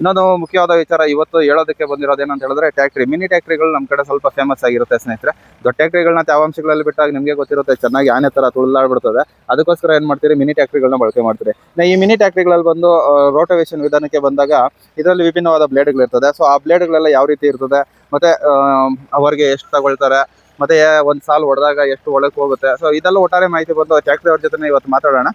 ಇನ್ನೊಂದು ಮುಖ್ಯವಾದ ವಿಚಾರ, ಇವತ್ತು ಹೇಳೋದಕ್ಕೆ ಬಂದಿರೋದು ಏನಂತ ಹೇಳಿದ್ರೆ ಟ್ಯಾಕ್ಟ್ರಿ. ಮಿನಿ ಟ್ಯಾಕ್ಟ್ರಿಗಳು ನಮ್ಮ ಕಡೆ ಸ್ವಲ್ಪ ಫೇಮಸ್ ಆಗಿರುತ್ತೆ ಸ್ನೇಹಿತರೆ. ದೊಡ್ಡ ಟ್ಯಾಕ್ಟ್ರಿಗಳನ್ನ ತೇವಾಂಶಗಳಲ್ಲಿ ಬಿಟ್ಟಾಗ ನಿಮಗೆ ಗೊತ್ತಿರುತ್ತೆ, ಚೆನ್ನಾಗಿ ಆನೆ ತರ ತುಳಿದಾಡ್ಬಿಡ್ತದೆ. ಅದಕ್ಕೋಸ್ಕರ ಏನು ಮಾಡ್ತೀರಿ? ಮಿನಿ ಟ್ಯಾಕ್ಟ್ರಿಗಳನ್ನ ಬಳಕೆ ಮಾಡ್ತೀರಿ. ಈ ಮಿನಿ ಟ್ಯಾಕ್ಟ್ರಿಗಳಲ್ಲಿ ಬಂದು ರೋಟೋವೇಷನ್ ವಿಧಾನಕ್ಕೆ ಬಂದಾಗ ಇದರಲ್ಲಿ ವಿಭಿನ್ನವಾದ ಬ್ಲೇಡ್ಗಳಿರ್ತದೆ ಸೊ, ಆ ಬ್ಲೇಡ್ಗಳೆಲ್ಲ ಯಾವ ರೀತಿ ಇರ್ತದೆ? ಮತ್ತೆ ಅವರಿಗೆ ಎಷ್ಟು ತಗೊಳ್ತಾರೆ? ಮತ್ತೆ ಒಂದು ಸಾಲು ಹೊಡೆದಾಗ ಎಷ್ಟು ಒಳಗೆ ಹೋಗುತ್ತೆ? ಸೊ, ಇದೆಲ್ಲ ಒಟ್ಟಾರೆ ಮಾಹಿತಿ ಬಂದು ಟ್ಯಾಕ್ಟ್ರಿ ಅವ್ರ ಜೊತೆ ಇವತ್ತು ಮಾತಾಡೋಣ.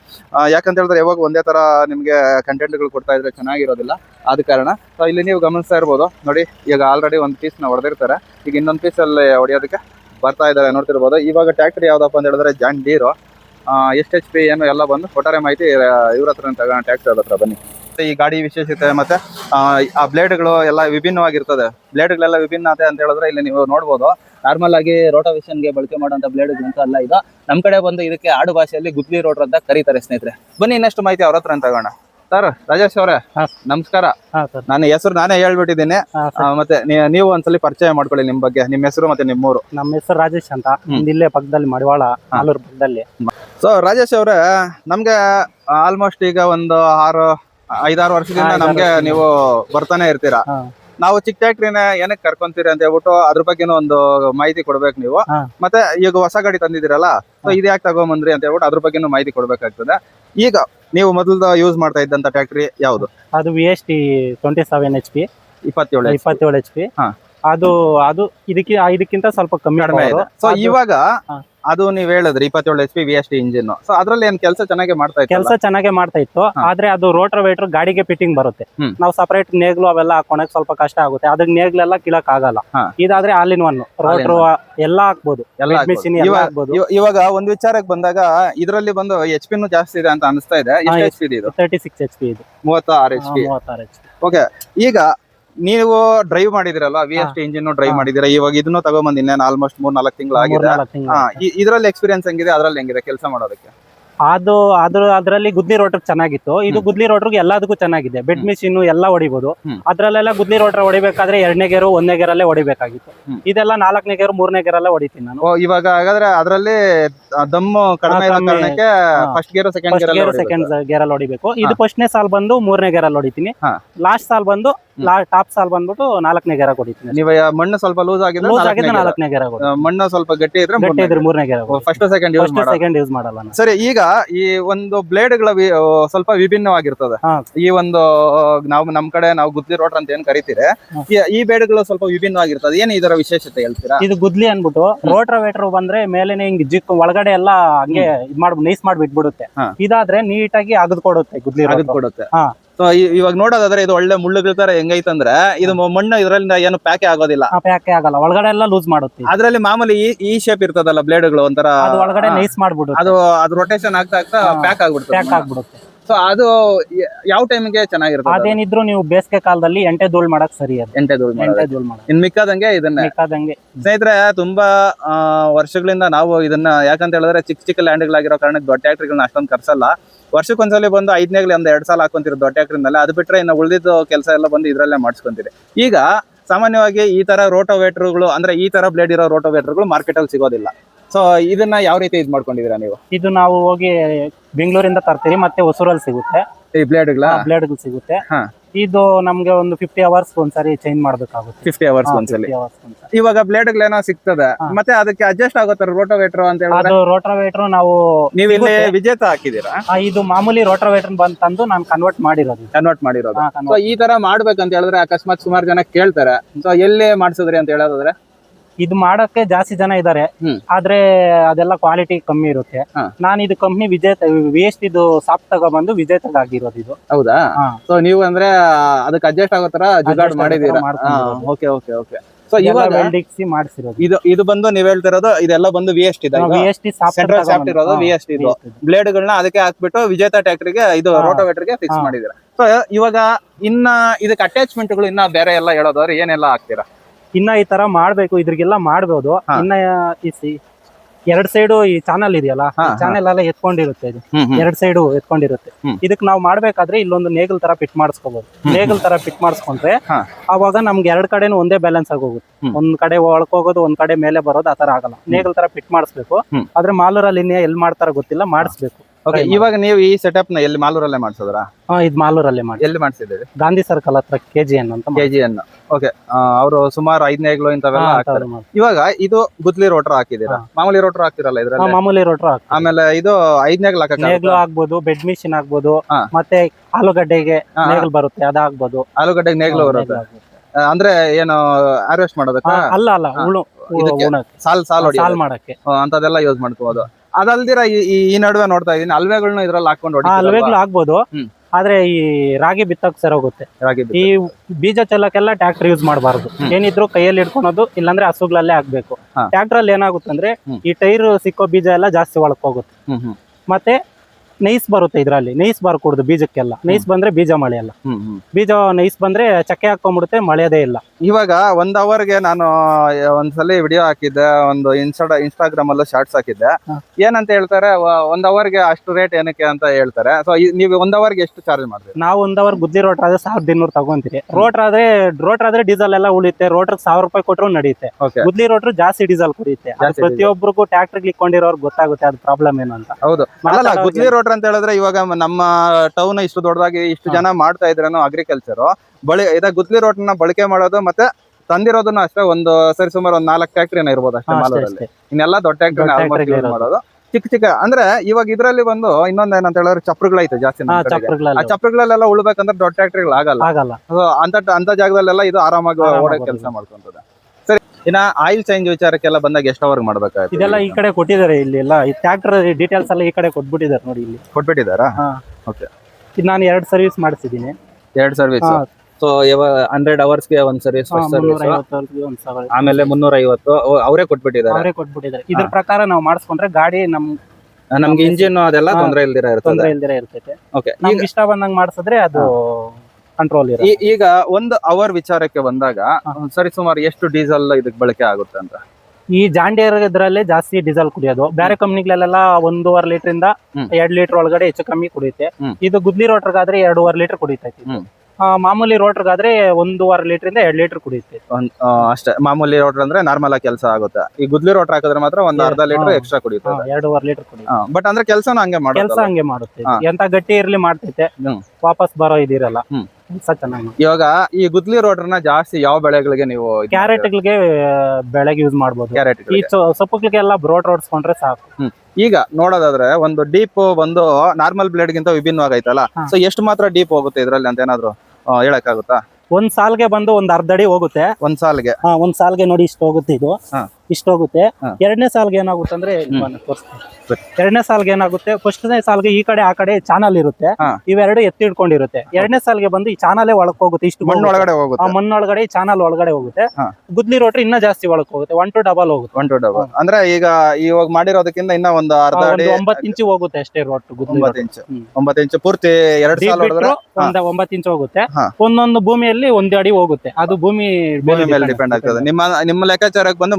ಯಾಕಂತ ಹೇಳಿದ್ರೆ ಯಾವಾಗ ಒಂದೇ ತರ ನಿಮಗೆ ಕಂಟೆಂಟ್ಗಳು ಕೊಡ್ತಾ ಇದ್ರೆ ಚೆನ್ನಾಗಿರೋದಿಲ್ಲ. ಆದ ಕಾರಣ ಸೊ ಇಲ್ಲಿ ನೀವು ಗಮನಿಸ್ತಾ ಇರ್ಬೋದು. ನೋಡಿ ಈಗ ಆಲ್ರೆಡಿ ಒಂದು ಪೀಸ್ನ ಹೊಡೆದಿರ್ತಾರೆ. ಈಗ ಇನ್ನೊಂದು ಪೀಸಲ್ಲಿ ಹೊಡೆಯೋದಕ್ಕೆ ಬರ್ತಾ ಇದ್ದಾರೆ ನೋಡ್ತಿರ್ಬೋದು. ಇವಾಗ ಟ್ಯಾಕ್ಟ್ರಿ ಯಾವುದಪ್ಪ ಅಂತ ಹೇಳಿದ್ರೆ ಜಾನ್ ಡೀರೋ ಎಷ್ಟು ಎಚ್ ಪಿ ಏನು ಎಲ್ಲ ಬಂದು ಒಟ್ಟಾರೆ ಮಾಹಿತಿ ಇವ್ರ ಹತ್ರ ತಗೋಣ ಟ್ಯಾಕ್ಟ್ರಿ ಹತ್ರ ಬನ್ನಿ. ಈ ಗಾಡಿ ವಿಶೇಷತೆ ಮತ್ತೆ ಆ, ಬ್ಲೇಡ್ಗಳು ಎಲ್ಲ ವಿಭಿನ್ನವಾಗಿರ್ತದೆ. ಬ್ಲೇಡ್ಗಳೆಲ್ಲ ವಿಭಿನ್ನತೆ ಅಂತ ಹೇಳಿದ್ರೆ ಇಲ್ಲಿ ನೀವು ನೋಡ್ಬೋದು. ನಾರ್ಮಲ್ ಆಗಿ ರೋಟೋವೇಷನ್ಗೆ ಬಳಕೆ ಬ್ಲೇಡ್ ಅಂತ ಅಲ್ಲ ಇದು. ನಮ್ಮ ಕಡೆ ಬಂದು ಇದಕ್ಕೆ ಆಡು ಭಾಷೆಯಲ್ಲಿ ಗುದ್ಲಿ ರೋಟರ್ ಅಂತ ಕರೀತಾರೆ ಸ್ನೇಹಿತರೆ. ಬನ್ನಿ ಇನ್ನಷ್ಟು ಮಾಹಿತಿ ಅವ್ರ ಹತ್ರ ತಗೋಣ. ಸರ್ ರಾಜೇಶ್ ಅವರೇ. ನಮಸ್ಕಾರ. ನನ್ನ ಹೆಸರು ನಾನೇ ಹೇಳ್ಬಿಟ್ಟಿದ್ದೀನಿ. ಮತ್ತೆ ನೀವು ಒಂದ್ಸಲಿ ಪರಿಚಯ ಮಾಡ್ಕೊಳ್ಳಿ ನಿಮ್ ಬಗ್ಗೆ ನಿಮ್ಮ ಹೆಸರು ಮತ್ತೆ ನಿಮ್ಮೂರು. ನಮ್ಮ ಹೆಸರು ರಾಜೇಶ್ ಅಂತ. ಇಲ್ಲೇ ಪಕ್ಕದಲ್ಲಿ ಮಡಿವಾಳ ಆಲೂರು ಪಕ್ಕದಲ್ಲಿ. ಸೊ ರಾಜೇಶ್ ಅವರೇ ನಮ್ಗೆ ಆಲ್ಮೋಸ್ಟ್ ಈಗ ಒಂದು ಆರು ಐದಾರು ವರ್ಷದಿಂದ ನಮ್ಗೆ ನೀವು ಬರ್ತಾನೆ ಇರ್ತೀರಾ. ನಾವು ಚಿಕ್ಕ ಫ್ಯಾಕ್ಟ್ರಿನ ಏನಕ್ಕೆ ಕರ್ಕೊಂತೀರಿ ಅಂತ ಹೇಳ್ಬಿಟ್ಟು ಅದ್ರ ಬಗ್ಗೆನೂ ಒಂದು ಮಾಹಿತಿ ಕೊಡ್ಬೇಕು ನೀವು. ಮತ್ತೆ ಈಗ ಹೊಸ ಗಾಡಿ ತಂದಿದ್ದೀರಲ್ಲ ಸೊ ಇದು ಯಾಕೆ ತಗೊಂಬಂದ್ರಿ ಅಂತ ಹೇಳ್ಬಿಟ್ಟು ಅದ್ರ ಬಗ್ಗೆನೂ ಮಾಹಿತಿ ಕೊಡ್ಬೇಕಾಗ್ತದೆ. ಈಗ ನೀವು ಮೊದಲು ಯೂಸ್ ಮಾಡ್ತಾ ಇದ್ದಂತ ಫ್ಯಾಕ್ಟ್ರಿ ಯಾವುದು? ಅದು V S T twenty seven H P ಇಪ್ಪತ್ತೇಳು ಇಪ್ಪತ್ತೇಳು ಎಚ್ ಪಿ. ಅದು ಅದು ಇದಕ್ಕೆ ಇದಕ್ಕಿಂತ ಸ್ವಲ್ಪ ಕಮ್ಮಿ ಕಡಿಮೆ ಇದೆ. Power. ಸೊ ಇವಾಗ. ಅದು ನೀವ್ ಹೇಳಿದ್ರಿ ಇಪ್ಪತ್ತೇಳು H P V S T engine so ಅದ್ರಲ್ಲಿ ಏನ್ ಕೆಲಸ ಚೆನ್ನಾಗಿ ಮಾಡ್ತಾ ಇತ್ತು ಕೆಲಸ ಚೆನ್ನಾಗಿ ಮಾಡ್ತಾ ಇತ್ತು. ಆದ್ರೆ ಅದು ರೋಟರ್ ವೈಟರ್ ಗಾಡಿಗೆ ಫಿಟ್ಟಿಂಗ್ ಬರುತ್ತೆ. ನಾವು ಸಪರೇಟ್ ನೇಗ್ಲು ಅವೆಲ್ಲ ಹಾಕೊಳಕ್ ಸ್ವಲ್ಪ ಕಷ್ಟ ಆಗುತ್ತೆ. ಅದಕ್ಕೆ ನೇಗ್ಲೆಲ್ಲ ಕೀಳಕ್ ಆಗಲ್ಲ. ಇದಾದ್ರೆ ಆಲ್ ಇನ್ ಒನ್ ರೋಟರ್ ಎಲ್ಲ ಹಾಕ್ಬೋದು. ಎಲ್ಲ ಮಿಷಿನ್ ಎಲ್ಲ ಇವಾಗ ಹಾಕ್ಬೋದು. ಇವ- ಇವಾಗ ಒಂದ್ ವಿಚಾರಕ್ಕೆ ಬಂದಾಗ ಇದರಲ್ಲಿ ಬಂದು ಎಚ್ ಪಿ ಜಾಸ್ತಿ ಇದೆ ಅಂತ ಅನಿಸ್ತಾ ಇದೆ. ಎಷ್ಟು ಎಚ್ ಪಿ ಇದು ತರ್ಟಿ ಸಿಕ್ಸ್ ಎಚ್ ಪಿ ಇದು. ಮೂವತ್ತಾರು ಎಚ್ ಪಿ ಮೂವತ್ತಾರು ಎಚ್ ಪಿ ಓಕೆ ಈಗ ನೀವು drive ಮಾಡಿದಿರಲ್ಲ V S T engine drive. ಮಾಡಿದಿರ ಇವಾಗ ಇದನ್ನು ತಗೊಂಬಂದ್ ಇನ್ನೇನು ಆಲ್ಮೋಸ್ಟ್ ಮೂರ್ ನಾಲ್ಕು ತಿಂಗಳು ಆಗಿದೆ ಹಾ ಇ- ಇದ್ರಲ್ಲಿ ಎಕ್ಸ್ಪೀರಿಯನ್ಸ್ ಹೆಂಗಿದೆ ಅದ್ರಲ್ಲಿ ಹೆಂಗಿದೆ ಕೆಲಸ ಮಾಡೋದಕ್ಕೆ ಅದು ಅದ್ರ ಅದ್ರಲ್ಲಿ ಗುದ್ಲಿ ರೋಟರ್ ಚೆನ್ನಾಗಿತ್ತು ಇದು. ಗುದ್ಲಿ ರೋಟರ್ಗೆ ಎಲ್ಲದಕ್ಕೂ ಚೆನ್ನಾಗಿದೆ ಬೆಡ್. ಮಿಷಿನ್ ಎಲ್ಲ ಹೊಡಿಬಹುದು ಹ್ಮ್. ಅದ್ರಲ್ಲೆಲ್ಲ ಗುದ್ಲಿ ರೋಟರ್ ಹೊಡಿಬೇಕಾದ್ರೆ ಎರಡನೇ ಗೇರು ಒಂದನೇ ಗೇರಲ್ಲೇ ಹೊಡಿಬೇಕಾಗಿತ್ತು ಹ್ಮ್. ಇದೆಲ್ಲ ನಾಲ್ಕನೇ ಗೇರು ಮೂರನೇ ಗೇರಲ್ಲೇ ಹೊಡಿತೀನಿ ನಾನು ಓ ಇವಾಗ ಹಾಗಾದ್ರೆ ಅದರಲ್ಲಿ ದಮ್ಮು ಕಡಿಮೆ ಇರೋ ಕಮ್ಮಿ. ಕಾರಣಕ್ಕೆ ಹಾ. First gear second first gear gear second ಗೇರಲ್ಲಿ ಹೊಡಿಬೇಕು ಇದು ಫಸ್ಟ್ನೇ ಸಾಲ್ ಬಂದು ಮೂರನೇ ಗೇರಲ್ಲಿ ಹೊಡಿತೀನಿ ಹಾ. ಲಾಸ್ಟ್ ಸಾಲ್ ಬಂದು ಟಾಪ್ ಸಾಲ್ ಬಂದ್ಬಿಟ್ಟು ನಾಲ್ಕನೇ ಗೇರ ಕೊಡಿತೀನಿ ನೀವು ಮಣ್ಣು ಸ್ವಲ್ಪ ಲೂಸ್ ಆಗಿದೆ ಲೂಸ್ gear. ನಾಲ್ಕನೇ ಗೇರ ಆ, ಮಣ್ಣು ಸ್ವಲ್ಪ ಗಟ್ಟಿ ಇದ್ರೆ ಗಟ್ಟಿ ಇದ್ರೆ ಮೂರನೇ ಗೇರ first second use first second use ಮಾಡಲ್ಲ ಸರಿ ಈಗ ಈ ಒಂದು ಬ್ಲೇಡ್ಗಳ ಸ್ವಲ್ಪ ವಿಭಿನ್ನವಾಗಿರ್ತದೆ. ಈ ಒಂದು ನಾವು ನಮ್ ಕಡೆ ನಾವು ಗುದ್ಲಿ ರೋಟರ್ ಅಂತ ಏನ್ ಕರಿತೀರಿ? ಈ- ಬೇಡ್ಗಳು ಬ್ಲೇಡ್ಗಳು ಸ್ವಲ್ಪ ವಿಭಿನ್ನವಾಗಿರ್ತದೆ. ಏನು ಇದರ ವಿಶೇಷತೆ ಹೇಳ್ತೀರಾ? ಇದು ಗುದ್ಲಿ ಅನ್ಬಿಟ್ಟು ರೋಟರ್ ವೇಟರ್ ಬಂದ್ರೆ ಮೇಲೆನೆ ಹಿಂಗ್ ಜಿಕ್ ಒಳಗಡೆ ಎಲ್ಲ ಹಂಗೆ ಇದ್ ಮಾಡ್ ನೈಸ್ ಮಾಡಿ ಬಿಟ್ಬಿಡುತ್ತೆ. ಇದಾದ್ರೆ ನೀಟಾಗಿ ಅಗದ್ ಕೊಡುತ್ತೆ ಗುದ್ಲಿ ಅಗದ್ ಕೊಡುತ್ತೆ. ಇವಾಗ ನೋಡೋದಾದ್ರೆ ಇದು ಒಳ್ಳೆ ಮುಳ್ಳುಗಳ ತರ ಹೆಂಗೈತಂದ್ರೆ ಇದು ಮಣ್ಣು ಇದರಲ್ಲಿ ಏನು ಪ್ಯಾಕೆ ಆಗೋದಿಲ್ಲ. ಪ್ಯಾಕೆ ಆಗಲ್ಲ. ಒಳಗಡೆ ಎಲ್ಲ ಲೂಸ್ ಮಾಡುತ್ತೆ. ಅದರಲ್ಲಿ ಮಾಮೂಲಿ ಈ ಈ ಶೇಪ್ ಇರ್ತದಲ್ಲ ಬ್ಲೇಡ್ಗಳು ಒಂಥರ ಅದು ಒಳಗಡೆ ನೈಸ್ ಮಾಡ್ಬಿಡುತ್ತೆ. ಅದು ಅದು ರೊಟೇಷನ್ ಆಗ್ತಾ ಆಗ್ತಾ ಪ್ಯಾಕ್ ಆಗ್ಬಿಡುತ್ತೆ. ಪ್ಯಾಕ್ ಆಗ್ಬಿಡುತ್ತೆ. ಸೊ ಅದು ಯಾವ ಟೈಮ್ಗೆ ಚೆನ್ನಾಗಿರುತ್ತೆ ಅದು? ಅದೇನಿದ್ರು ನೀವು ಬೇಸಿಗೆ ಕಾಲದಲ್ಲಿ ಎಂಟೆ ಧೂಳ್ ಮಾಡಕ್ ಸರಿ ಅದು. ಎಂಟೆ ಧೂಳು ಎಂಟೆ ಧೂಳ್ ಮಾಡಿ ಇನ್ ಮಿಕ್ಕಾದಂಗೆ ಇದನ್ನ. ಮಿಕ್ಕದಂಗೆ. ಸ್ನೇಹಿತರೆ ತುಂಬಾ ವರ್ಷಗಳಿಂದ ನಾವು ಇದನ್ನ ಯಾಕಂತ ಹೇಳಿದ್ರೆ ಚಿಕ್ಕ ಚಿಕ್ಕ ಲ್ಯಾಂಡ್ಗಳಾಗಿರೋ ಕಾರಣಕ್ಕೆ ದೊಡ್ಡ ಟ್ಯಾಕ್ಟ್ರಿಗಳನ್ನ ಅಷ್ಟೊಂದು ಕರ್ಸಲ್ಲ. ವರ್ಷಕ್ಕೊಂದ್ಸಲಿ ಬಂದು ಐದನೇಗ್ಲಿ ಒಂದು ಎರಡು ಸಾಲ ಹಾಕೊಂತಿರೋ ದೊಡ್ಡ ಎಕರಿಂದಲೇ ಅದು ಬಿಟ್ಟರೆ ಇನ್ನು ಉಳಿದಿದ್ದು ಕೆಲಸ ಎಲ್ಲ ಬಂದು ಇದರಲ್ಲೇ ಮಾಡಿಸ್ಕೊಂತೀರಿ. ಈಗ ಸಾಮಾನ್ಯವಾಗಿ ಈ ತರ ರೋಟೋವೇಟ್ರ್ಗಳು ಅಂದ್ರೆ ಈ ತರ ಬ್ಲೇಡ್ ಇರೋ ರೋಟೋವೇಟ್ರ್ಗಳು ಮಾರ್ಕೆಟ್ ಅಲ್ಲಿ ಸಿಗೋದಿಲ್ಲ. ಸೊ ಇದನ್ನ ಯಾವ ರೀತಿ ಇದು ಮಾಡ್ಕೊಂಡಿದೀರಾ ನೀವು? ಇದು ನಾವು ಹೋಗಿ ಬೆಂಗಳೂರಿಂದ ತರ್ತೀರಿ ಮತ್ತೆ ಹೊಸೂರಲ್ಲಿ ಸಿಗುತ್ತೆ. ಈ ಬ್ಲೇಡ್ಗಳ ಬ್ಲೇಡ್ಗಳು ಸಿಗುತ್ತೆ. ಹಾ. ಇದು ನಮ್ಗೆ ಒಂದು ಫಿಫ್ಟಿ ಅವರ್ಸ್ ಒಂದ್ಸರಿ ಚೇಂಜ್ ಮಾಡ್ಬೇಕಾಗುತ್ತೆ. ಫಿಫ್ಟಿ ಅವರ್ಸ್ ಒಂದ್ಸಲಿ. 50 hours ಒಂದ್ಸರಿ. ಇವಾಗ ಬ್ಲೇಡ್ಗಳೇನೋ ಸಿಗ್ತದೆ ಮತ್ತೆ ಅದಕ್ಕೆ ಅಡ್ಜಸ್ಟ್ ಆಗುತ್ತಾರೆ ರೋಟೋವೇಟರ್ ರೋಟೋವೇಟ್ರ್ ಅಂತ ಹೇಳಿದ್ರೆ? ಅದು ರೋಟ್ರವೇಟ್ರ್ ನಾವು ನೀವು ಇಲ್ಲಿ. ವಿಜೇತ ಹಾಕಿದೀರಾ ಇದು ಮಾಮೂಲಿ ರೋಟೋವೇಟರ್ ಬಂದ್ ತಂದು ನಾನು ಕನ್ವರ್ಟ್ ಮಾಡಿರೋದು ಕನ್ವರ್ಟ್ ಮಾಡಿರೋದು. ಸೊ ಈ ತರ ಮಾಡ್ಬೇಕಂತ ಹೇಳಿದ್ರೆ ಅಕಸ್ಮಾತ್ ಸುಮಾರು ಜನ ಕೇಳ್ತಾರೆ. ಸೊ ಎಲ್ಲೇ ಮಾಡಿಸಿದ್ರಿ ಅಂತ ಹೇಳೋದಾದ್ರೆ? ಇದು ಮಾಡಕ್ಕೆ ಜಾಸ್ತಿ ಜನ ಇದಾರೆ. ಆದ್ರೆ ಅದೆಲ್ಲ ಕ್ವಾಲಿಟಿ ಕಮ್ಮಿ ಇರುತ್ತೆ. ನಾನು ಇದು ಕಂಪ್ನಿ ವಿಜೇತ ವೇಸ್ಟ್ ಇದು ಸಾಫ್ಟ್ ತಗೊಬಂದು ವಿಜೇತದಾಗಿರೋದು ಆಗಿರೋದು ಇದು. ಹೌದಾ. ಸೊ ನೀವು ಅಂದ್ರೆ ಅದಕ್ಕೆ ಅಡ್ಜಸ್ಟ್ ಆಗೋ ತರ ಜುಗಾಡ್ ಮಾಡಿದೀರ. ಓಕೆ ಓಕೆ ಓಕೆ ಸೊ ಇವಾಗ ಮಾಡಿಸಿರೋದು. ಇದು ಇದು ಬಂದು ನೀವ್ ಹೇಳ್ತಿರೋದು ಇದೆಲ್ಲ ಬಂದು V S T V S T central shaft ಇರೋದು ವಿ ಎಸ್ ಟಿ ಇದು. ಬ್ಲೇಡ್ ಗಳನ್ನ ಅದಕ್ಕೆ ಹಾಕ್ಬಿಟ್ಟು ವಿಜೇತ ಟ್ಯಾಕ್ಟ್ರಿಗೆ ಇದು. ರೋಟೋವೇಟರ್ಗೆ ಫಿಕ್ಸ್. ಮಾಡಿದೀರಾ ಸೊ ಇವಾಗ ಇನ್ನ ಇದಕ್ಕೆ ಅಟ್ಯಾಚ್ಮೆಂಟ್ಗಳು ಇನ್ನ ಬೇರೆ ಎಲ್ಲ ಹೇಳೋದಾದ್ರೆ ಏನೆಲ್ಲ ಹಾಕ್ತೀರಾ? ಇನ್ನ ಈ ತರ ಮಾಡ್ಬೇಕು ಇದ್ರಿಗೆಲ್ಲ ಮಾಡ್ಬೋದು. ಇನ್ನ ಈ ಎರಡ್ ಸೈಡು ಈ ಚಾನಲ್ ಇದೆಯಲ್ಲ ಚಾನೆಲ್ ಎಲ್ಲ ಎತ್ಕೊಂಡಿರುತ್ತೆ ಇದು. ಎರಡ್ ಸೈಡು ಎತ್ಕೊಂಡಿರುತ್ತೆ. ಇದಕ್ ನಾವು ಮಾಡ್ಬೇಕಾದ್ರೆ ಇಲ್ಲೊಂದು ನೇಗಲ್ ತರ ಫಿಟ್ ಮಾಡಿಸ್ಕೋಬಹುದು ನೇಗಲ್ ತರ ಫಿಟ್ ಮಾಡಿಸ್ಕೊಂಡ್ರೆ. ಅವಾಗ ನಮ್ಗೆ ಎರಡ್ ಕಡೆನೂ ಒಂದೇ ಬ್ಯಾಲೆನ್ಸ್ ಆಗೋಗುತ್ತೆ. ಒಂದ್ ಕಡೆ ಒಳಕೋಗೋದು ಒಂದ್ ಕಡೆ ಮೇಲೆ ಬರೋದು ಆತರ ಆಗಲ್ಲ. ನೇಗಲ್ ತರ ಫಿಟ್ ಮಾಡಿಸ್ಬೇಕು. ಆದ್ರೆ ಮಾಲೂರಲ್ಲಿ ಎಲ್ ಎಲ್ಲಿ ಮಾಡ್ತಾರ ಗೊತ್ತಿಲ್ಲ ಮಾಡಿಸ್ಬೇಕು. ಓಕೆ ಇವಾಗ ನೀವು ಈ ಸೆಟಪ್ನ ಎಲ್ಲಿ ಮಾಲೂರಲ್ಲೇ ಮಾಡ್ಸೋದ್ರಾ? ಹಾ ಇದು ಮಾಲೂರಲ್ಲೇ ಮಾಡಿ ಎಲ್ಲಿ ಮಾಡ್ಸಿದ್ದೀರಿ? ಗಾಂಧಿ ಸರ್ಕಲ್ ಹತ್ರ ಕೆ ಜಿ ಎನ್ ಅಂತ ಕೆ ಜಿ ಎನ್ ಓಕೆ ಅವರು ಸುಮಾರು ಐದನೇಗ್ಲು ಇಂಥವೆಲ್ಲ ಹಾಕ್ತಾರೆ. ಇವಾಗ ಇದು ಗುದ್ಲಿ ರೋಟರ್ ಹಾಕಿದೀರಾ ಮಾಮೂಲಿ ರೋಟರ್ ಹಾಕ್ತಿರಲ್ಲ ಇದ್ರ ಮಾಮೂಲಿ ರೋಟ್ರು ಆಮೇಲೆ ಇದು ಐದನೇ ನೇಗ್ಲು ಹಾಕಕ್ಕೆ ಆಗ್ಬೋದು ಬೆಡ್ ಮಿಷಿನ್ ಆಗ್ಬೋದು ಹಾ. ಮತ್ತೆ ಆಲೂಗಡ್ಡೆಗೆ ಹಾ. ನೇಗ್ಲು ಬರುತ್ತೆ ಅದಾಗ್ಬೋದು. ಆಲೂಗಡ್ಡೆಗೆ ನೇಗ್ಲು ಬರುತ್ತೆ. ಆ, ಅಂದ್ರೆ ಏನು ಅರೆಸ್ಟ್ ಮಾಡೋದಕ್ಕ? ಅಲ್ಲ ಅಲ್ಲ ಇದಕ್ಕೆ? ಉಣಕ್ಕೆ ಸಾಲ್ ಸಾಲ್ ಹೊಡಿ ಸಾಲ್ ಮಾಡಕ್ಕೆ. ಅಂತದೆಲ್ಲ ಯೂಸ್ ಮಾಡ್ಕೋಬಹುದು ಅದಲ್ದಿರ ಈ ಈ- ನಡುವೆ ನೋಡ್ತಾ ಇದೀನಿ ಅಲ್ವೆಗಳನ್ನ ಇದ್ರಲ್ಲಿ ಹಾಕೊಂಡು ಅಲ್ವೆಗಳು ಆಗ್ಬೋದು ಆದ್ರೆ ಈ ರಾಗಿ ಬಿತ್ತಕ್ ಹೋಗುತ್ತೆ. ಈ ಬೀಜ ಚೆಲ್ಲಕ್ಕೆಲ್ಲ ಟ್ರ್ಯಾಕ್ಟರ್ ಯೂಸ್ ಮಾಡಬಾರ್ದು. ಏನಿದ್ರು ಕೈಯಲ್ಲಿ ಇಟ್ಕೊಳೋದು ಇಲ್ಲಾಂದ್ರೆ ಹಸುಗಳಲ್ಲೇ ಆಗ್ಬೇಕು ಟ್ರಾಕ್ಟರ್ ಟ್ರ್ಯಾಕ್ಟರ್ ಅಲ್ಲಿ ಏನಾಗುತ್ತೆ ಅಂದ್ರೆ ಈ ಟೈರ್ ಸಿಕ್ಕೋ ಬೀಜ ಎಲ್ಲ ಜಾಸ್ತಿ ಒಳಕ್ ಹೋಗುತ್ತೆ. ಮತ್ತೆ ನೈಸ್ ಬರುತ್ತೆ ಇದ್ರಲ್ಲಿ. ನೈಸ್ ಬಾರ್ಕೊಡುದು ಬೀಜಕ್ಕೆಲ್ಲ. ನೈಸ್ ಬಂದ್ರೆ ಬೀಜ ಮಳೆ ಅಲ್ಲ. ಬೀಜ ನೈಸ್ ಬಂದ್ರೆ ಚಕ್ಕೆ ಹಾಕೊಂಡ್ಬಿಡುತ್ತೆ ಮಳೆಯದೇ ಇಲ್ಲ. ಇವಾಗ ಒಂದ್ ಅವರ್ಗೆ ನಾನು ಒಂದ್ಸಲಿ ವಿಡಿಯೋ ಹಾಕಿದ್ದೆ ಒಂದು ಇನ್ಸ್ಟಾ ಇನ್ಸ್ಟಾಗ್ರಾಮ್ ಅಲ್ಲೂ ಶಾರ್ಟ್ಸ್ ಹಾಕಿದ್ದೆ. ಏನಂತ ಹೇಳ್ತಾರೆ ಒಂದ್ ಅವರ್ಗೆ ಅಷ್ಟು ರೇಟ್ ಏನಕ್ಕೆ ಅಂತ ಹೇಳ್ತಾರೆ. ಸೊ ನೀವು ಒಂದ್ ಅವರ್ಗೆ ಎಷ್ಟು ಚಾರ್ಜ್ ಮಾಡ್ತೀರಿ? ನಾವು ಒಂದ್ ಅವರ್ ಗುದ್ದಿ ರೋಟ್ ಆದ್ರೆ ಸಾವಿರದ ಇನ್ನೂರು ತಗೊಂತೀರಿ. ರೋಟ್ರ್ ಆದ್ರೆ ರೋಟ್ರ್ ಆದ್ರೆ ಡೀಸೆಲ್ ಎಲ್ಲ ಉಳಿಯುತ್ತೆ. ರೋಟ್ರ್ ಸಾವಿರ ರೂಪಾಯಿ ಕೊಟ್ಟರು ನಡೆಯುತ್ತೆ. ಗುದ್ಲಿ ರೋಟ್ರು ಜಾಸ್ತಿ ಡೀಸೆಲ್ ಕುಡಿಯುತ್ತೆ. ಪ್ರತಿಯೊಬ್ಬರಿಗೂ ಟ್ರ್ಯಾಕ್ಟರ್ ಇಟ್ಕೊಂಡಿರೋರ್ಗೆ ಗೊತ್ತಾಗುತ್ತೆ ಅದು ಪ್ರಾಬ್ಲಮ್ ಏನು ಅಂತ. ಹೌದು. ಮಾತಾಡೋರ್ಗೆ- ಅಂತ ಹೇಳಿದ್ರೆ ಇವಾಗ ನಮ್ಮ ಟೌನ್ ಇಷ್ಟು ದೊಡ್ಡದಾಗಿ ಇಷ್ಟು ಜನ ಮಾಡ್ತಾ ಇದ್ರೇನು ಅಗ್ರಿಕಲ್ಚರ್ ಬಳಿ ಇದ ಗುದ್ಲಿ ರೋಡ್ನ ಬಳಕೆ ಮಾಡೋದು ಮತ್ತೆ ತಂದಿರೋದನ್ನ ಅಷ್ಟೇ ಒಂದು ಸರಿ ಸುಮಾರು ಒಂದ್ ನಾಲ್ಕು ಫ್ಯಾಕ್ಟ್ರಿನ ಇರ್ಬೋದು ಅಷ್ಟೇ ಮಾಲೂರಲ್ಲಿ. ಇನ್ನೆಲ್ಲ ದೊಡ್ಡ ಫ್ಯಾಕ್ಟ್ರಿ. ಮಾಡೋದು. ಚಿಕ್ಕ ಚಿಕ್ಕ ಅಂದ್ರೆ ಇವಾಗ ಇದ್ರಲ್ಲಿ ಬಂದು ಇನ್ನೊಂದ್ ಏನಂತ ಹೇಳಿದ್ರೆ ಚಪ್ರಗಳೈತೆ ಜಾಸ್ತಿ. ಆ ಚಪ್ರಗಳಲ್ಲೆಲ್ಲ ಚಪ್ರಗಳೆಲ್ಲ ಉಳ್ಬೇಕಂದ್ರೆ ದೊಡ್ಡ ಫ್ಯಾಕ್ಟ್ರಿಗಳು ಆಗಲ್ಲ. ಅಂತ ಅಂತ ಜಾಗದಲ್ಲೆಲ್ಲ ಇದು ಆರಾಮಾಗಿ ಓಡೋ ಕೆಲಸ ಮಾಡ್ಕೊಂತದೆ ಇನ್ನ ಆಯಿಲ್ ಚೇಂಜ್ ವಿಚಾರಕ್ಕೆಲ್ಲ ಬಂದಾಗ ಎಷ್ಟು ಅವರ್ ಮಾಡ್ಬೇಕಾಗುತ್ತೆ ಇದೆಲ್ಲ ಈ ಕಡೆ ಕೊಟ್ಟಿದ್ದಾರೆ ಇಲ್ಲಿ ಎಲ್ಲ. ಈ ಟ್ರ್ಯಾಕ್ಟರ್ ಡೀಟೇಲ್ಸ್ ಎಲ್ಲ ಈ ಕಡೆ ಕೊಟ್ಬಿಟ್ಟಿದ್ದಾರೆ ನೋಡಿ ಇಲ್ಲಿ. ಕೊಟ್ಬಿಟ್ಟಿದಾರಾ ಓಕೆ. ಇದು ನಾನು ಎರಡು ಸರ್ವಿಸ್ ಮಾಡಿಸಿದ್ದೀನಿ. ಎರಡು ಸರ್ವಿಸ್ ಸೊ ಹಂಡ್ರೆಡ್ ಅವರ್ಸ್ಗೆ ಒಂದ್ ಸರ್ವಿಸ್ ಆಮೇಲೆ ಮುನ್ನೂರ ಐವತ್ತು ಅವರೇ ಕೊಟ್ಬಿಟ್ಟಿದ್ದಾರೆ? ಅವರೇ ಕೊಟ್ಬಿಟ್ಟಿದ್ದಾರೆ. ಇದ್ರ ಪ್ರಕಾರ ನಾವು ಮಾಡಿಸ್ಕೊಂಡ್ರೆ ಗಾಡಿ ನಮ್ ನಮ್ಗೆ ಇಂಜಿನ್ ಅದೆಲ್ಲ. ತೊಂದರೆ ಇಲ್ದಿರ ಇರ್ತದೆ. ತೊಂದರೆ ಇಲ್ದಿರ ಇರ್ತೈತೆ. ಓಕೆ ನಮ್ಗೆ ಇಷ್ಟ ಬಂದಂಗ್ ಮಾಡಿಸಿದ್ರೆ ಅದು ಕಂಟ್ರೋಲ್ ಈಗ ಒಂದು ಅವರ್ ವಿಚಾರಕ್ಕೆ ಬಂದಾಗ. ಸರಿ ಸುಮಾರು ಎಷ್ಟು ಡೀಸೆಲ್ ಇದಕ್ಕೆ ಬಳಕೆ ಆಗುತ್ತೆ ಅಂತ? ಈ ಜಾಂಡಿಯರ್ ಇದ್ರಲ್ಲೇ ಜಾಸ್ತಿ ಡೀಸೆಲ್ ಕುಡಿಯೋದು. ಬೇರೆ ಕಂಪ್ನಿಗಳೆಲ್ಲ ಒಂದೂವರೆ ಲೀಟರ್ ಇಂದ. ಎರಡ್ ಲೀಟರ್ ಒಳಗಡೆ ಹೆಚ್ಚು ಕಮ್ಮಿ ಕುಡಿಯುತ್ತೆ. ಇದು ಗುದ್ಲಿ ರೋಟರ್ಗಾದ್ರೆ ಎರಡೂವರೆ ಲೀಟರ್ ಕುಡಿತೈತಿ ಮಾಮೂಲಿ ರೋಟರ್ಗಾದ್ರೆ ಒಂದೂವರೆ ಲೀಟರ್ ಇಂದ ಎರಡ್ ಲೀಟರ್ ಕುಡಿಯುತ್ತೆ. ಅಷ್ಟೇ. ಮಾಮೂಲಿ ರೋಟರ್ ಅಂದ್ರೆ ನಾರ್ಮಲ್ ಆಗಿ ಕೆಲಸ ಆಗುತ್ತೆ. ಈ ಗುದ್ಲಿ ರೋಟರ್ ಹಾಕಿದ್ರೆ ಮಾತ್ರ ಒಂದ್ ಅರ್ಧ ಲೀಟರ್ ಎಕ್ಸ್ಟ್ರಾ ಕುಡಿಯುತ್ತೆ ಎರಡೂವರೆ ಲೀಟರ್ ಕುಡಿಯುತ್ತೆ. ಬಟ್ ಅಂದ್ರೆ ಕೆಲಸನ ಹಂಗೆ ಕೆಲಸ ಮಾಡೋದು ಹಂಗೆ ಮಾಡುತ್ತೆ. ಎಂತ ಗಟ್ಟಿ ಇರ್ಲಿ ಮಾಡ್ತೈತೆ. ವಾಪಸ್ ಬರೋ ಇದಿರಲ್ಲ. ಕೆಲಸ ಚೆನ್ನಾಗಿ ಇವಾಗ ಈ ಗುದ್ಲಿ ರೋಡ್ರನ್ನ ಜಾಸ್ತಿ ಯಾವ ಬೆಳೆಗಳಿಗೆ ನೀವು ಕ್ಯಾರೆಟ್ಗಳಿಗೆ ಬೆಳೆಗೆ ಯೂಸ್ ಮಾಡಬಹುದು ಕ್ಯಾರೆಟ್ ಈ ಸೊಪ್ಪುಗಳಿಗೆಲ್ಲ ಬ್ರೋಡ್ ರೋಡ್ಸ್ಕೊಂಡ್ರೆ ಸಾಕು. ಈಗ ನೋಡೋದಾದ್ರೆ ಒಂದು ಡೀಪ್ ಒಂದು ನಾರ್ಮಲ್ ಬ್ಲೇಡ್ ಗಿಂತ ವಿಭಿನ್ನವಾಗೈತಲ್ಲ. ಸೊ ಎಷ್ಟು ಮಾತ್ರ ಡೀಪ್ ಹೋಗುತ್ತೆ ಇದ್ರಲ್ಲಿ ಅಂತ ಏನಾದ್ರು ಹೇಳಕ್ ಹೇಳಕ್ಕಾಗುತ್ತಾ? ಒಂದ್ ಸಾಲ್ಗೆ ಬಂದು ಒಂದ್ ಅರ್ಧ ಅಡಿ ಹೋಗುತ್ತೆ. ಒಂದ್ ಸಾಲ್ಗೆ. ಹಾ ಒಂದ್ ಸಾಲ್ಗೆ ನೋಡಿ ಇಷ್ಟು ಹೋಗುತ್ತೆ ಇದು. ಇಷ್ಟು ಹೋಗುತ್ತೆ. ಹಾ. ಎರಡನೇ ಸಾಲ್ಗೆ ಏನಾಗುತ್ತೆ ಅಂದ್ರೆ. ಎರಡನೇ ಸಾಲ್ಗೆ ಏನಾಗುತ್ತೆ? ಫಸ್ಟ್ನೇ ಸಾಲ್ಗೆ ಈ ಕಡೆ ಆ ಕಡೆ ಚಾನಲ್ ಇರುತ್ತೆ. ಇವೆರಡು ಇವೆರಡು ಎತ್ತಿಡ್ಕೊಂಡಿರುತ್ತೆ ಎರಡನೇ ಸಾಲ್ಗೆ ಬಂದು ಈ ಚಾನಲೇ ಒಳಕ್ ಹೋಗುತ್ತೆ ಇಷ್ಟು ಮಣ್ಣು. ಒಳಗಡೆ ಹೋಗುತ್ತೆ. ಮಣ್ಣೊಳಗಡೆ ಈ ಚಾನಲ್ ಒಳಗಡೆ ಹೋಗುತ್ತೆ. ಗುದ್ಲಿ ರೋಟ್ರಿ ಇನ್ನ ಜಾಸ್ತಿ ಒಳಕ್ ಹೋಗುತ್ತೆ. ಒನ್ ಟು ಡಬಲ್ ಹೋಗುತ್ತೆ. ಒನ್ ಟು ಡಬಲ್ ಅಂದ್ರೆ ಈಗ ಇವಾಗ ಮಾಡಿರೋದಕ್ಕಿಂತ ಇನ್ನ ಒಂದು ಅರ್ಧ ಒಂಬತ್ತು ಇಂಚು ಹೋಗುತ್ತೆ ಅಷ್ಟೇ ರೋಟ್ ಒಂಬತ್ ಒಂಬತ್ತು ಇಂಚು. ಒಂಬತ್ ಒಂಬತ್ತು ಇಂಚು ಪೂರ್ತಿ ಎರಡ್ ಸಾಲ ಒಂದ್ ಒಂಬತ್ತು ಇಂಚು ಹೋಗುತ್ತೆ. ಒಂದೊಂದು ಭೂಮಿಯಲ್ಲಿ ಒಂದ್ ಅಡಿ ಹೋಗುತ್ತೆ. ಅದು ಭೂಮಿ ಭೂಮಿ ಮೇಲೆ ಡಿಪೆಂಡ್ ಆಗ್ತದೆ. ನಿಮ್ಮ ನಿಮ್ಮ ಲೆಕ್ಕಾಚಾರಕ್ಕೆ ಬಂದು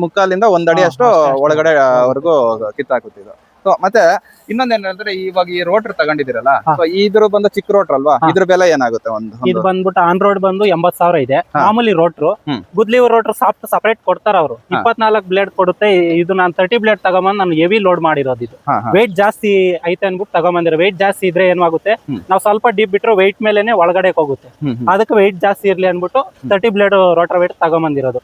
ಒಂದ್ ಅಡಿ ಅಷ್ಟೇ. ಒಳಗಡೆ ವರೆಗೂ ಕಿತ್ತಾಕುತ್ತಿದ್ದು ಸೊ ಮತ್ತೆ ಇನ್ನೊಂದೇನಂದ್ರೆ ಇವಾಗ ಈ ರೋಟರ್ ತಗೊಂಡಿದಿರಲ್ಲ. ಸೊ ಇದ್ರ ಬಂದು ಚಿಕ್ಕ ರೋಟರ್ ಅಲ್ವಾ. ಇದ್ರ ಬೆಲೆ ಏನಾಗುತ್ತೆ ಒಂದು ಇದು ಬಂದ್ಬಿಟ್ಟು ಆನ್ ರೋಡ್ ಬಂದು ಎಂಬತ್ ಸಾವಿರ ಇದೆ. ಮಾಮೂಲಿ ರೋಟ್ರು. ಗುದ್ಲಿ ರೋಟರ್ ಸಾಫ್ಟ್ ಸಪರೇಟ್ ಕೊಡ್ತಾರ ಅವರು. ಇಪ್ಪತ್ನಾಲ್ಕು ಬ್ಲೇಡ್ ಕೊಡುತ್ತೆ ಇದು ನಾನು ತರ್ಟಿ ಬ್ಲೇಡ್ ತಗೊಂಬಂದ್ ನಾನು ಹೆವಿ ಲೋಡ್ ಮಾಡಿರೋದು ಇದು. ವೆಯ್ಟ್ ಜಾಸ್ತಿ ಐತೆ ಅನ್ಬಿಟ್ಟು ತಗೊಂಬಂದಿರೋ ವೆಯ್ಟ್ ಜಾಸ್ತಿ ಇದ್ರೆ ಏನಾಗುತ್ತೆ. ನಾವು ಸ್ವಲ್ಪ ಡೀಪ್ ಬಿಟ್ರೆ ವೆಯ್ಟ್ ಮೇಲೆನೆ ಒಳಗಡೆ ಹೋಗುತ್ತೆ. ಅದಕ್ಕೆ ವೆಯ್ಟ್ ಜಾಸ್ತಿ ಇರ್ಲಿ ಅನ್ಬಿಟ್ಟು ತರ್ಟಿ ಬ್ಲೇಡ್ ರೋಟರ್ ವೆಯ್ಟ್ ತಗೊಂಬಂದಿರೋದು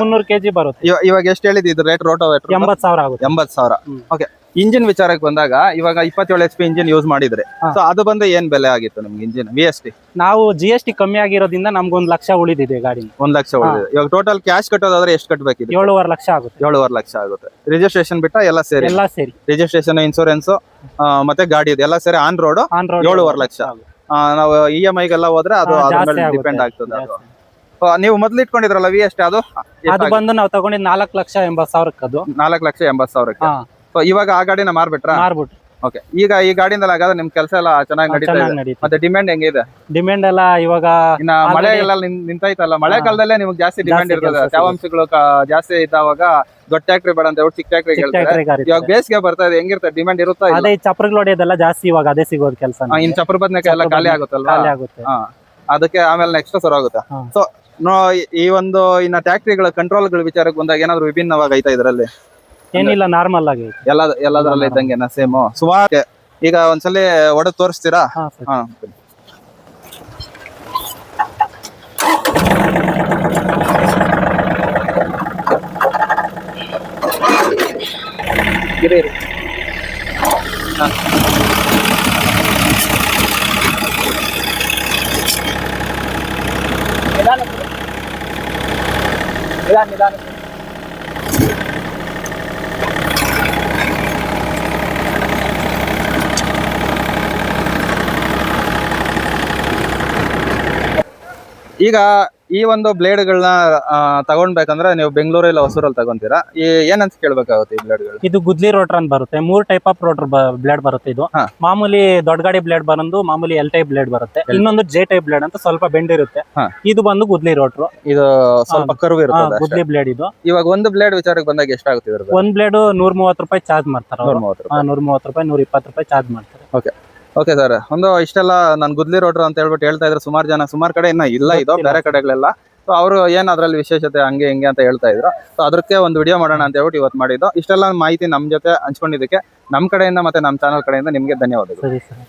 ಮುನ್ನೂರು ಕೆಜಿ ಬರುತ್ತೆ ಇವ- ಇವಾಗ ಎಷ್ಟು ಹೇಳಿದ್ ಇದು ರೇಟ್ ರೋಟೋ ಎಂಬತ್ ಸಾವಿರ ಆಗುತ್ತೆ ಎಂಬತ್ ಸಾವಿರ. ಓಕೆ ಇಂಜಿನ್ ವಿಚಾರಕ್ಕೆ ಬಂದಾಗ ಇವಾಗ ಇಪ್ಪತ್ತೇಳು ಎಚ್ ಪಿ ಇಂಜಿನ್ ಯೂಸ್ ಮಾಡಿದ್ರೆ. ಸೊ ಅದು ಬಂದು ಏನ್ ಬೆಲೆ ಆಗಿತ್ತು ನಮ್ಗೆ ಇಂಜಿನ್ ವಿ ಎಸ್ ಟಿ ನಾವು ಜಿ ಎಸ್ ಟಿ ಕಮ್ಮಿ ಆಗಿರೋದ್ರಿಂದ ನಮ್ಗೊಂದು ಲಕ್ಷ ಉಳಿದಿದೆ ಗಾಡಿ ಒಂದ್ ಲಕ್ಷ ಉಳಿದಿದೆ. ಇವಾಗ ಟೋಟಲ್ ಕ್ಯಾಶ್ ಕಟ್ಟೋದಾದ್ರೆ ಎಷ್ಟು ಕಟ್ಟಬೇಕಿದೆ ಏಳುವರೆ ಲಕ್ಷ ಆಗುತ್ತೆ. ಏಳುವರೆ ಲಕ್ಷ ಆಗುತ್ತೆ. ರಿಜಿಸ್ಟ್ರೇಷನ್ ಬಿಟ್ಟ ಎಲ್ಲ ಸೇರಿ? ಎಲ್ಲ ಸೇರಿ. ರಿಜಿಸ್ಟ್ರೇಷನ್ ಇನ್ಶೂರೆನ್ಸ್ ಮತ್ತೆ ಗಾಡಿ ಎಲ್ಲ ಸೇರಿ ಆನ್ ರೋಡ್ ಆನ್ ರೋಡ್ ಏಳುವರೆ ಲಕ್ಷ. ನಾವು ಇ ಎಂ ಐಗೆಲ್ಲ ಹೋದ್ರೆ ಅದು ಹಾ, ಅದ್ರ ಮೇಲೆ ಡಿಪೆಂಡ್ ಆಗ್ತದೆ ಅದು. ನೀವು ಮೊದ್ಲು ಇಟ್ಕೊಂಡಿದ್ರಲ್ಲ ವಿ ಎಸ್ ಟಿ ಅದು? ಅದು ಬಂದು ನಾವು ತಗೊಂಡಿದ್ ನಾಲ್ಕು ಲಕ್ಷ ಎಂಬತ್ ಸಾವಿರಕ್ಕೆ ಅದು ನಾಲ್ಕು ಲಕ್ಷ ಎಂಬತ್ ಸಾವಿರಕ್ಕೆ? ಸೊ ಇವಾಗ ಆ ಗಾಡಿನ ಮಾರ್ಬಿಟ್ರ? ಮಾರ್ಬಿಟ್ರು ಓಕೆ ಈಗ ಈ ಗಾಡಿಯಿಂದ ಹಾಗಾದ್ರೆ ನಿಮ್ ಕೆಲಸ ಎಲ್ಲ ಚೆನ್ನಾಗಿ ನಡೀತಾ ಇದೆ? ಮತ್ತೆ ಡಿಮ್ಯಾಂಡ್ ಹೆಂಗಿದೆ? ಡಿಮ್ಯಾಂಡ್ ಎಲ್ಲ ಇವಾಗ ಇನ್ನ Already- ಮಳೆಗೆಲ್ಲ ನಿನ್- ನಿಂತೈತಲ್ಲ? ಮಳೆ. ಕಾಲದಲ್ಲೇ ನಿಮ್ಗೆ ಜಾಸ್ತಿ ಡಿಮ್ಯಾಂಡ್ ಜಾಸ್ತಿ ಇರ್ತದೆ. ಕೆಲ್ಸ ತೇವಾಂಶಗಳು ಕ- ಜಾಸ್ತಿ ಇದ್ದಾವಾಗ ದೊಡ್ಡ ಟ್ಯಾಕ್ಟ್ರಿ ಬೇಡ ಅಂತ ಹೇಳ್ಬಿಟ್ಟು ಚಿಕ್ಕ ಟ್ಯಾಕ್ಟ್ರಿ ಚಿಕ್ಕ ಹೇಳ್ತಾರೆ. ಟ್ರ್ಯಾಕ್ಟರ್ ಗಾಡಿ ಇವಾಗ ಬೇಸಿಗೆ ಬರ್ತಾ ಇದೆ. ಹೆಂಗಿರ್ತದೆ ಡಿಮ್ಯಾಂಡ್ ಇರುತ್ತಾ ಇಲ್ಲ? ಅದೇ ಚಪ್ರಗಳು ಹೊಡೆಯೋದೆಲ್ಲ ಜಾಸ್ತಿ ಇವಾಗ ಅದೇ ಸಿಗೋದು ಕೆಲಸ ಆ, ಇನ್ ಚಪ್ರ ಬದ್ನೆಕಾಯಿ ಎಲ್ಲ ಖಾಲಿ ಆಗುತ್ತಲ್ಲ ಖಾಲಿ ಆಗುತ್ತೆ. ಹಾ. ಅದಕ್ಕೆ ಆಮೇಲೆ ನೆಕ್ಸ್ಟ್ ಸರ್ ಆಗುತ್ತೆ ಹಾ. ಸೊ ನೋ ಈ ಒಂದು ಇನ್ನ ಟ್ಯಾಕ್ಟ್ರಿಗಳ ಕಂಟ್ರೋಲ್ಗಳ ವಿಚಾರಕ್ಕೆ ಬಂದಾಗ ಏನಾದ್ರು ವಿಭಿನ್ನವಾಗಿ ಐತಾ ಇದರಲ್ಲಿ? ಏನಿಲ್ಲ ನಾರ್ಮಲ್ ಆಗಿ. ಎಲ್ಲ ಎಲ್ಲದರಲ್ಲಿ ಇದ್ದಂಗೆ ಸೇಮ್ ಸುಮಾರು ಈಗ ಒಂದ್ಸಲಿ ಒಡೆದು ತೋರಿಸ್ತೀರಾ? ಹಾ ಸರ್. ಹಾ. ಇರಿ ಇರಿ. ನಿಧಾನ ನಿಧಾನ. ಈಗ ಈ ಒಂದು ಬ್ಲೇಡ್ಗಳನ್ನ ತಗೊಂಡ್ಬೇಕಂದ್ರೆ ನೀವು ಬೆಂಗಳೂರು ಇಲ್ಲ ಹೊಸೂರಲ್ಲಿ ತಗೊಂತೀರಾ? ಈ ಏನಂತ ಕೇಳ್ಬೇಕಾಗುತ್ತೆ ಈ ಬ್ಲೇಡ್ಗಳು? ಇದು ಗುದ್ಲಿ ರೋಟರ್ ಅಂತ ಬರುತ್ತೆ. ಮೂರ್ ಟೈಪ್ ಆಫ್ ರೋಟರ್ ಬ್ಲೇಡ್ ಬರುತ್ತೆ ಇದು. ಮಾಮೂಲಿ ದೊಡ್ಡ ಗಾಡಿ ಬ್ಲೇಡ್ ಬಂದು ಮಾಮೂಲಿ ಎಲ್ ಟೈಪ್ ಬ್ಲೇಡ್ ಬರುತ್ತೆ. ಇನ್ನೊಂದು ಜೆ ಟೈಪ್ ಬ್ಲೇಡ್ ಅಂತ ಸ್ವಲ್ಪ ಬೆಂಡ್ ಇರುತ್ತೆ. ಇದು ಬಂದು ಗುದ್ಲಿ ರೋಟರ್ ಇದು ಸ್ವಲ್ಪ ಕರ್ವ್ ಇರುತ್ತೆ ಗುದ್ಲಿ ಬ್ಲೇಡ್ ಇದು. ಇವಾಗ ಒಂದು ಬ್ಲೇಡ್ ವಿಚಾರಕ್ಕೆ ಬಂದಾಗ ಎಷ್ಟಾಗುತ್ತೆ ಆಗುತ್ತೆ ಒಂದ್ ಬ್ಲೇಡ್ ನೂರ್ ಮೂವತ್ ರೂಪಾಯಿ ಚಾರ್ಜ್ ಮಾಡ್ತಾರೆ ನೂರ. ಮೂವತ್ತು ರೂಪಾಯಿ ನೂರ್ ಇಪ್ಪತ್ತು ರೂಪಾಯಿ ಚಾರ್ಜ್ ಮಾಡ್ತಾರೆ. ಓಕೆ. ಸರ್. ಒಂದು ಇಷ್ಟೆಲ್ಲ ನಾನು ಗುದ್ಲಿ ರೋಡ್ರು ಅಂತ ಹೇಳ್ಬಿಟ್ಟು ಹೇಳ್ತಾ ಇದ್ರು ಸುಮಾರು ಜನ. ಸುಮಾರು ಕಡೆ ಇನ್ನ ಇಲ್ಲ ಇದು. ಬೇರೆ ಕಡೆಗಳೆಲ್ಲ. ಸೊ ಅವರು ಏನು ಅದರಲ್ಲಿ ವಿಶೇಷತೆ ಹಂಗೆ ಹಿಂಗೆ ಅಂತ ಹೇಳ್ತಾ ಇದ್ರು. ಸೊ ಅದಕ್ಕೆ ಒಂದು ವಿಡಿಯೋ ಮಾಡೋಣ ಅಂತ ಹೇಳ್ಬಿಟ್ಟು ಇವತ್ತು ಮಾಡಿದ್ದು. ಇಷ್ಟೆಲ್ಲ ಮಾಹಿತಿ ನಮ್ಮ ಜೊತೆ ಹಂಚ್ಕೊಂಡಿದ್ದಕ್ಕೆ ನಮ್ಮ ಕಡೆಯಿಂದ ಮತ್ತೆ ನಮ್ಮ ಚಾನಲ್ ಕಡೆಯಿಂದ ನಿಮಗೆ ಧನ್ಯವಾದಗಳು. ಸರಿ ಸರ್.